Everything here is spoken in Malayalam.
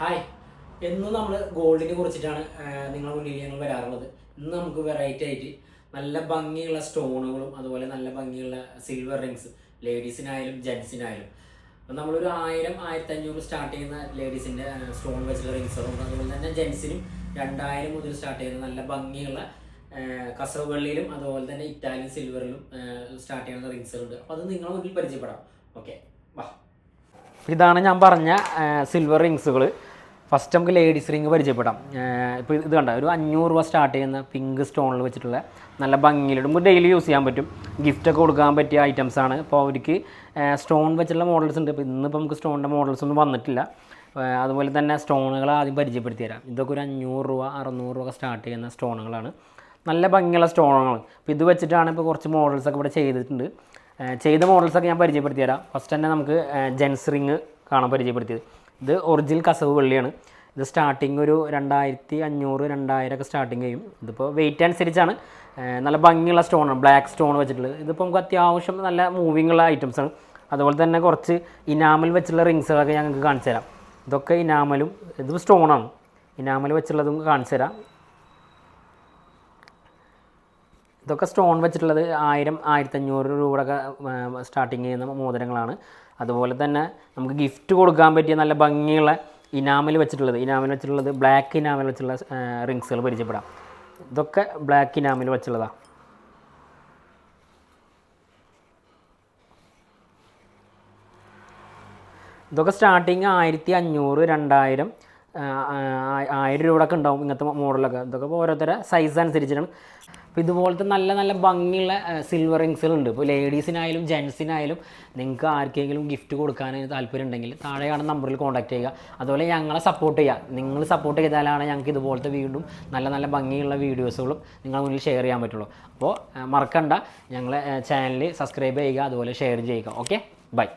ഹായ് എന്നും നമ്മൾ ഗോൾഡിനെ കുറിച്ചിട്ടാണ് നിങ്ങളെ മുന്നിൽ ഞങ്ങൾ വരാറുള്ളത്. ഇന്ന് നമുക്ക് വെറൈറ്റി ആയിട്ട് നല്ല ഭംഗിയുള്ള സ്റ്റോണുകളും അതുപോലെ നല്ല ഭംഗിയുള്ള സിൽവർ റിങ്സ് ലേഡീസിനായാലും ജെൻസിനായാലും അപ്പം നമ്മളൊരു ആയിരം ആയിരത്തി അഞ്ഞൂറ് സ്റ്റാർട്ട് ചെയ്യുന്ന ലേഡീസിന്റെ സ്റ്റോൺ വെച്ചുള്ള റിങ്സുകളും അതുപോലെ തന്നെ ജെൻസിനും രണ്ടായിരം മുതൽ സ്റ്റാർട്ട് ചെയ്യുന്ന നല്ല ഭംഗിയുള്ള കസവ് അതുപോലെ തന്നെ ഇറ്റാലിയൻ സിൽവറിലും സ്റ്റാർട്ട് ചെയ്യുന്ന റിങ്സുകളുണ്ട് അപ്പോൾ അത് നിങ്ങളുടെ മുന്നിൽ പരിചയപ്പെടാം. ഓക്കെ വാ. ഇതാണ് ഞാൻ പറഞ്ഞ സിൽവർ റിങ്സുകൾ ഫസ്റ്റ് നമുക്ക് ലേഡീസ് റിങ് പരിചയപ്പെടാം. ഇപ്പോൾ ഇത് കണ്ട? ഒരു അഞ്ഞൂറ് രൂപ സ്റ്റാർട്ട് ചെയ്യുന്ന പിങ്ക് സ്റ്റോണിൽ വെച്ചിട്ടുള്ള നല്ല ഭംഗിയിലിടും നമുക്ക് ഡെയിലി യൂസ് ചെയ്യാൻ പറ്റും. ഗിഫ്റ്റൊക്കെ കൊടുക്കാൻ പറ്റിയ ഐറ്റംസ് ആണ്. അപ്പോൾ അവർക്ക് സ്റ്റോൺ വെച്ചുള്ള മോഡൽസ് ഉണ്ട്. ഇപ്പോൾ ഇന്നിപ്പോൾ നമുക്ക് സ്റ്റോണിന്റെ മോഡൽസ് ഒന്നും വന്നിട്ടില്ല. അതുപോലെ തന്നെ സ്റ്റോണുകൾ ആദ്യം പരിചയപ്പെടുത്തി തരാം. ഇതൊക്കെ ഒരു അഞ്ഞൂറ് രൂപ അറുന്നൂറ് രൂപ സ്റ്റാർട്ട് ചെയ്യുന്ന സ്റ്റോണുകളാണ് നല്ല ഭംഗിയുള്ള സ്റ്റോണുകൾ അപ്പോൾ ഇത് വെച്ചിട്ടാണ് ഇപ്പോൾ കുറച്ച് മോഡൽസൊക്കെ ഇവിടെ ചെയ്തിട്ടുണ്ട്. ചെയ്ത ചെയ്ത മോഡൽസൊക്കെ ഞാൻ പരിചയപ്പെടുത്തി തരാം. ഫസ്റ്റ് തന്നെ നമുക്ക് ജെൻസ് റിങ് കാണാൻ പരിചയപ്പെടുത്തിയത്. ഇത് ഒറിജിനൽ കസവ് വെള്ളിയാണ്. ഇത് സ്റ്റാർട്ടിങ് ഒരു രണ്ടായിരത്തി അഞ്ഞൂറ് രണ്ടായിരം ഒക്കെ സ്റ്റാർട്ടിങ് ചെയ്യും. ഇതിപ്പോൾ വെയിറ്റ് അനുസരിച്ചാണ്. നല്ല ഭംഗിയുള്ള സ്റ്റോണാണ് ബ്ലാക്ക് സ്റ്റോൺ വെച്ചിട്ടുള്ളത്. ഇതിപ്പോൾ നമുക്ക് അത്യാവശ്യം നല്ല മൂവിങ് ഉള്ള ആണ്. അതുപോലെ തന്നെ കുറച്ച് ഇനാമൽ വെച്ചുള്ള റിങ്സുകളൊക്കെ ഞങ്ങൾക്ക് കാണിച്ചു തരാം ഇതൊക്കെ ഇനാമലും ഇത് സ്റ്റോണാണ് ഇനാമൽ വെച്ചുള്ളതും കാണിച്ചു തരാം ഇതൊക്കെ സ്റ്റോൺ വെച്ചിട്ടുള്ളത് ആയിരം ആയിരത്തഞ്ഞൂറ് രൂപയുടെ സ്റ്റാർട്ടിങ് ചെയ്യുന്ന മോതിരങ്ങളാണ്. അതുപോലെ തന്നെ നമുക്ക് ഗിഫ്റ്റ് കൊടുക്കാൻ പറ്റിയ നല്ല ഭംഗിയുള്ള ഇനാമിൽ വെച്ചിട്ടുള്ളത് ഇനാമിൽ വെച്ചിട്ടുള്ളത് ബ്ലാക്ക് ഇനാമിൽ വെച്ചുള്ള റിങ്സുകൾ പരിചയപ്പെടാം. ഇതൊക്കെ ബ്ലാക്ക് ഇനാമിൽ വെച്ചുള്ളതാണ് ഇതൊക്കെ സ്റ്റാർട്ടിങ് ആയിരത്തി അഞ്ഞൂറ് രണ്ടായിരം ആയിരം രൂപയൊക്കെ ഉണ്ടാവും ഇങ്ങനത്തെ മോഡലൊക്കെ. ഇതൊക്കെ ഇപ്പോൾ ഓരോരുത്തരുടെ സൈസ് അനുസരിച്ചിട്ടാണ്. അപ്പോൾ ഇതുപോലത്തെ നല്ല നല്ല ഭംഗിയുള്ള സിൽവർ റിങ്സുകളുണ്ട് ഇപ്പോൾ ലേഡീസിനായാലും ജെൻസിനായാലും നിങ്ങൾക്ക് ആർക്കെങ്കിലും ഗിഫ്റ്റ് കൊടുക്കാൻ താല്പര്യം ഉണ്ടെങ്കിൽ താഴെ കാണുന്ന നമ്പറിൽ കോൺടാക്ട് ചെയ്യുക. അതുപോലെ ഞങ്ങളെ സപ്പോർട്ട് ചെയ്യുക. നിങ്ങൾ സപ്പോർട്ട് ചെയ്താലാണ് ഞങ്ങൾക്ക് ഇതുപോലത്തെ വീണ്ടും നല്ല നല്ല ഭംഗിയുള്ള വീഡിയോസുകളും നിങ്ങളുടെ മുന്നിൽ ഷെയർ ചെയ്യാൻ പറ്റുള്ളൂ. അപ്പോൾ മറക്കണ്ട. ഞങ്ങളെ ചാനൽ സബ്സ്ക്രൈബ് ചെയ്യുക. അതുപോലെ ഷെയർ ചെയ്യുക. Okay bye